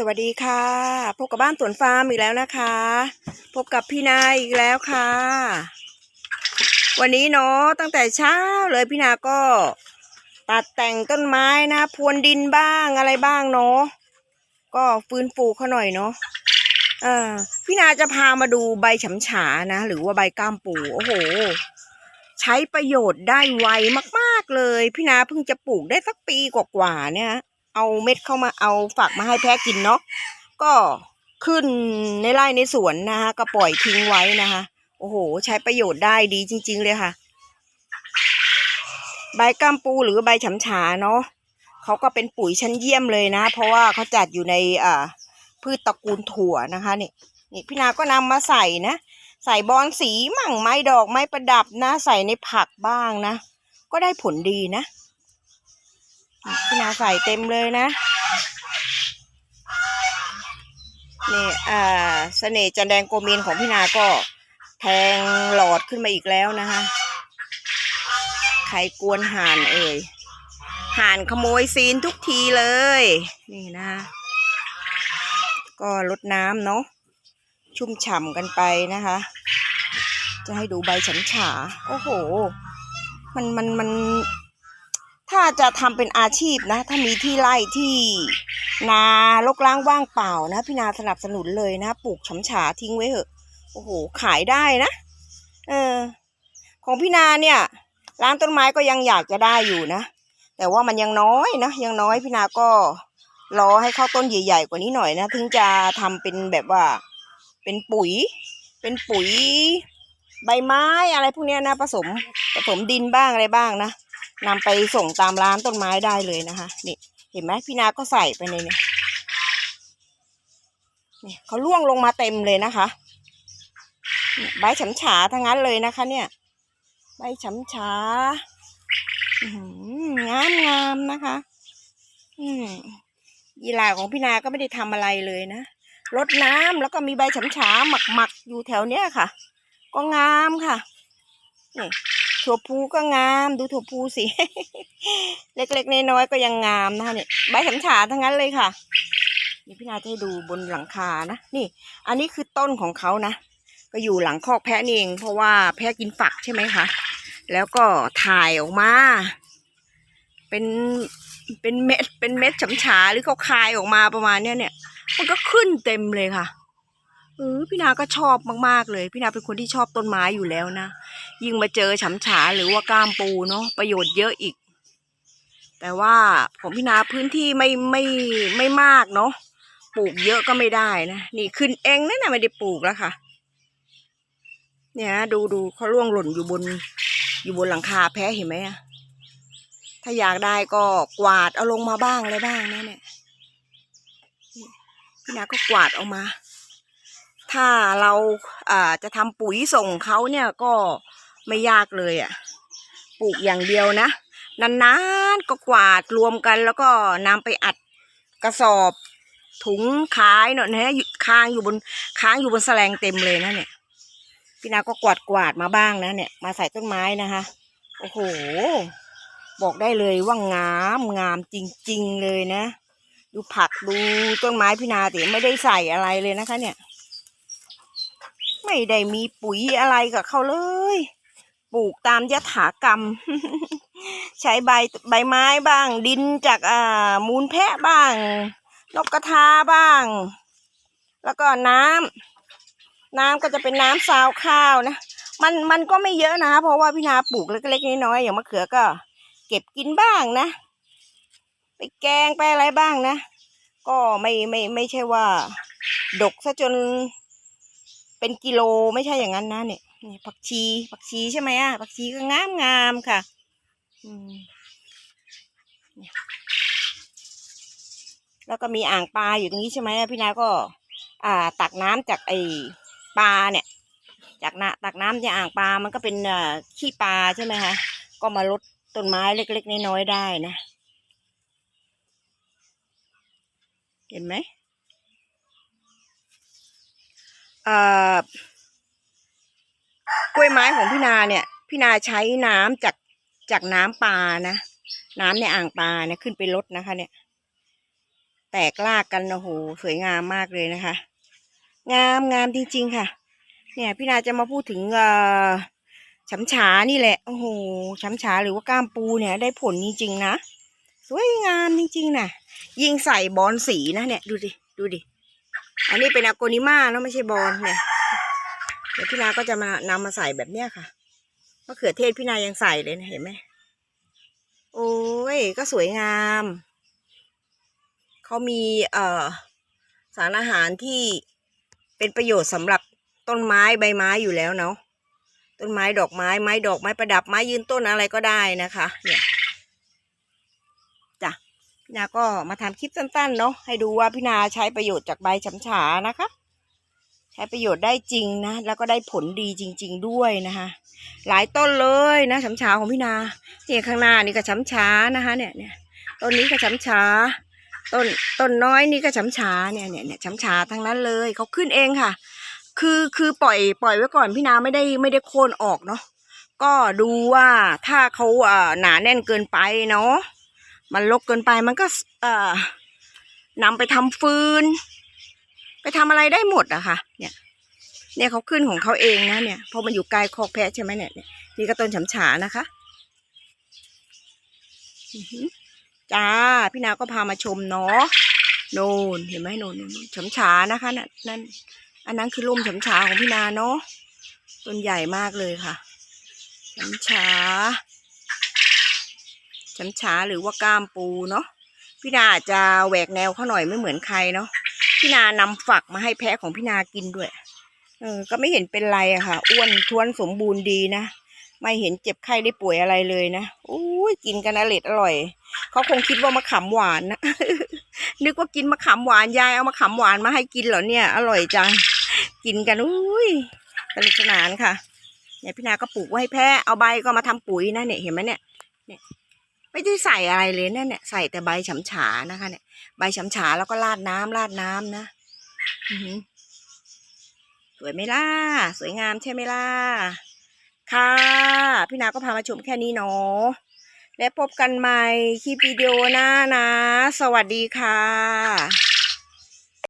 สวัสดีค่ะ พบกับบ้านสวนฟาร์มอีกแล้วนะคะ พบกับพี่นาอีกแล้วค่ะ วันนี้เนาะตั้งแต่เช้าเลยพี่นาก็ ตัดแต่งต้นไม้นะพรวนดินบ้างอะไรบ้างเนาะก็ฟื้นฟูเขาหน่อยเนาะเออพี่นาจะพามาดูใบฉำฉานะ หรือว่าใบก้ามปูโอ้โห ใช้ประโยชน์ได้ไวมาก ๆเลย พี่นาเพิ่งจะปลูกได้สักปีกว่าๆเนี่ย เอาเม็ดเข้ามาเอาฝักมาให้แพะกินเนาะก็ขึ้นในไร่ในสวนนะคะก็ปล่อยทิ้งไว้นะคะโอ้โห ใช้ประโยชน์ได้ดีจริง ๆ เลยค่ะ ใบกัมปูหรือใบฉำฉาเนาะเขาก็เป็นปุ๋ยชั้นเยี่ยมเลยนะ เพราะว่าเขาจัดอยู่ในอ่าพืชตระกูลถั่วนะคะนี่นี่พี่นาก็นำมาใส่นะ ใส่บอนสีมั่งไม้ดอกไม้ประดับนะ ใส่ในผักบ้างนะ ก็ได้ผลดีนะ พี่นาใส่เต็มเลยนะนี่อ่าเสน่ห์จันแดงโกมีนของพี่นาก็แทงหลอดขึ้นมาอีกแล้วนะคะใครกวนห่านเอ่ยห่านขโมยซีนทุกทีเลย นี่นะ ก็ลดน้ำเนาะชุ่มฉ่ำกันไปนะคะ จะให้ดูใบฉันฉา โอ้โห มันมันมัน ถ้าจะทำเป็นอาชีพนะ ถ้ามีที่ไร่ที่นาลกล้างว่างเปล่านะพี่นาสนับสนุนเลยนะปลูกฉำฉาทิ้งไว้เถอะโอ้โหขายได้นะเออ ของพี่นาเนี่ย ร้านต้นไม้ก็ยังอยากจะได้อยู่นะ แต่ว่ามันยังน้อยนะยังน้อยพี่นาก็รอให้เข้าต้นใหญ่ ๆ กว่านี้หน่อยนะถึงจะทำเป็นแบบว่า เป็นปุ๋ย เป็นปุ๋ย ใบไม้อะไรพวกนี้นะผสมผสมดินบ้างอะไรบ้างนะ นำไปส่งตามร้านต้นไม้ได้เลยนะคะนี่เห็นไหมพี่นาก็ใส่ไปในนี้นี่เขาล่วงลงมาเต็มเลยนะคะใบฉำฉาทั้งนั้นเลยนะคะ เนี่ย ใบฉำฉางามงามนะคะ อืมยีหลาของพี่นาก็ไม่ได้ทำอะไรเลยนะรดน้ำแล้วก็มีใบฉำฉาหมักหมักๆอยู่แถวเนี้ยค่ะ ก็งามค่ะนี่ ถั่วพูก็งาม ดูถั่วพูสิ เล็กๆน้อยๆก็ยังงามนะคะเนี่ยใบฉำฉาทั้งนั้นเลยค่ะนี่พี่นาจะให้ดูบนหลังคานะนี่ อันนี้คือต้นของเขานะก็อยู่หลังคอกแพะนี่เอง เพราะว่าแพะกินฝักใช่ไหมคะแล้วก็ถ่ายออกมา เป็นเป็นเม็ดเป็นเม็ดฉำฉาหรือเขาคายออกมาประมาณเนี้ยเนี่ย มันก็ขึ้นเต็มเลยค่ะเออพี่นาก็ชอบมากๆเลย พี่นาเป็นคนที่ชอบต้นไม้อยู่แล้วนะ ยิ่งมาเจอฉำฉาหรือว่าก้ามปูเนาะประโยชน์เยอะอีก แต่ว่าของพี่นาพื้นที่ไม่ไม่ไม่มากเนาะปลูกเยอะก็ไม่ได้นะนี่ขึ้นเองนั่นน่ะไม่ได้ปลูกแล้วค่ะ เนี่ยดูดูเขาร่วงหล่นอยู่บน อยู่บนหลังคาแพ้เห็นไหมอะถ้าอยากได้ก็กวาดเอาลงมาบ้างอะไรบ้างนะเนี่ยพี่นาก็กวาดเอามา ถ้าเราอ่าจะทำปุ๋ยส่งเขาเนี่ยก็ ไม่ยากเลยอะ่ะ ปลูกอย่างเดียวนะนานๆก็กวาดรวมกัน แล้วก็นำไปอัดกระสอบถุงขายเนอะนะค้างอยู่บนค้างอยู่บนแสลงเต็มเลยนะเนี่ย พี่นาก็กวาดกวาดมาบ้างนะเนี่ย มาใส่ต้นไม้นะคะ โอ้โห บอกได้เลยว่างามงามจริง ๆเลยนะ ดูผักดูต้นไม้พี่นาแต่ไม่ได้ใส่อะไรเลยนะคะ เนี่ย ไม่ได้มีปุ๋ยอะไรกับเขาเลย ปลูกตามยถากรรม ใช้ใบใบไม้บ้าง ดินจากอ่ามูลแพะบ้าง นกกระทาบ้าง แล้วก็น้ำน้ำก็จะเป็นน้ำซาวข้าวนะมันมันก็ไม่เยอะนะเพราะว่าพี่นาปลูกเล็กๆน้อยๆอย่างมะเขือก็ เก็บกินบ้างนะ ไปแกงไปอะไรบ้างนะ ก็ไม่ไม่ไม่ใช่ว่า ดกซะจนเป็นกิโลไม่ใช่อย่างนั้นนะเนี่ย นี่ผักชีผักชีใช่ไหมอะผักชีก็งามงามๆค่ะอืมแล้วก็มีอ่างปลาอยู่ตรงนี้ใช่ไหมพี่นาก็ อ่า ตักน้ำจากไอ้ปลาเนี่ย จากน้ำตักน้ำจากอ่างปลามันก็เป็นอ่อขี้ปลาใช่ไหมคะก็มาลดต้นไม้เล็กๆน้อยๆได้นะ เห็นไหมอ่อ กล้วยไม้ของพี่นาเนี่ย พี่นาใช้น้ำจากจากน้ำปลานะ น้ำในอ่างปลาเนี่ยขึ้นไปลดนะคะ เนี่ย แตกลากกันโอ้โหสวยงามมากเลยนะคะ งามงามจริง ๆ ค่ะ เนี่ย พี่นาจะมาพูดถึงเอ่อช้ำฉานี่แหละโอ้โหช้ำฉาหรือว่าก้ามปูเนี่ย ได้ผลจริงๆนะสวยงามจริงๆนะยิงใส่บอลสีนะเนี่ย ดูดิดูดิอันนี้เป็นอโกนิมาแล้วไม่ใช่บอลเนี่ย เดี๋ยวพี่นาก็จะมานำมาใส่แบบเนี้ยค่ะมะเขือเทศพี่นายังใส่เลยนะเห็นไหมโอ้ยก็สวยงามเขามีเอ่อสารอาหารที่เป็นประโยชน์สำหรับต้นไม้ใบไม้อยู่แล้วเนาะต้นไม้ดอกไม้ไม้ดอกไม้ประดับไม้ยืนต้นอะไรก็ได้นะคะ เนี่ยจ้ะพี่นาก็มาทำคลิปสั้นๆเนาะให้ดูว่าพี่นาใช้ประโยชน์จากใบฉำฉานะคะ ใช้ประโยชน์ได้จริงนะ แล้วก็ได้ผลดีจริง ๆ ด้วยนะคะ หลายต้นเลยนะฉำฉาของพี่นาเนี่ยข้างหน้านี่ก็ฉำฉานะคะ เนี่ยเนี่ยต้นนี้ก็ฉำฉาต้นต้นน้อยนี่ก็ฉำฉาเนี่ยเนี่ยเนี่ยฉำฉาทั้งนั้นเลยเขาขึ้นเองค่ะ คือคือปล่อยปล่อยไว้ก่อนพี่นาไม่ได้ไม่ได้โค่นออกเนาะก็ดูว่าถ้าเขาเอ่อหนาแน่นเกินไปเนาะมันรกเกินไปมันก็เอ่อนำไปทำฟืน ไปทำอะไรได้หมดอะค่ะ เนี่ย เนี่ยเขาขึ้นของเขาเองนะเนี่ยพราะมันอยู่ไกลคอกแพะใช่ไหมเนี่ยนี่ก็ต้นฉำฉานะคะอือหือจ้าพี่นาก็พามาชมเนาะโนนเห็นไหมโนนโน่นโน่นฉำฉานะคะนั่นนั่นอันนั้นคือร่มฉำฉาของพี่นาเนาะต้นใหญ่มากเลยค่ะฉำฉาฉำฉาหรือว่าก้ามปูเนาะพี่นาอาจจะแหวกแนวเขาหน่อยไม่เหมือนใครเนาะ พี่นานำฝักมาให้แพะของพี่นากินด้วย เออ ก็ไม่เห็นเป็นไรอะค่ะ อ้วนท้วนสมบูรณ์ดีนะ ไม่เห็นเจ็บไข้ได้ป่วยอะไรเลยนะอุ้ยกินกันอร่อยอร่อย เขาคงคิดว่ามะขามหวานนะ นึกว่ากินมะขามหวานยายเอามะขามหวานมาให้กินเหรอเนี่ย อร่อยจัง กินกันอุ้ยสนุกสนานค่ะเนี่ยพี่นาก็ปลูกไว้ให้แพะเอาใบก็มาทำปุ๋ยนะเนี่ยเห็นไหมเนี่ยเนี่ย ไม่ได้ใส่อะไรเลยเนี่ยเนี่ยใส่แต่ใบฉำฉานะคะ เนี่ย ใบฉำฉาแล้วก็ราดน้ำราดน้ำนะสวยไหมล่ะ สวยงามใช่ไหมล่ะ ค่ะ พี่นาก็พามาชมแค่นี้เนาะและพบกันใหม่คลิปวิดีโอหน้านะ สวัสดีค่ะ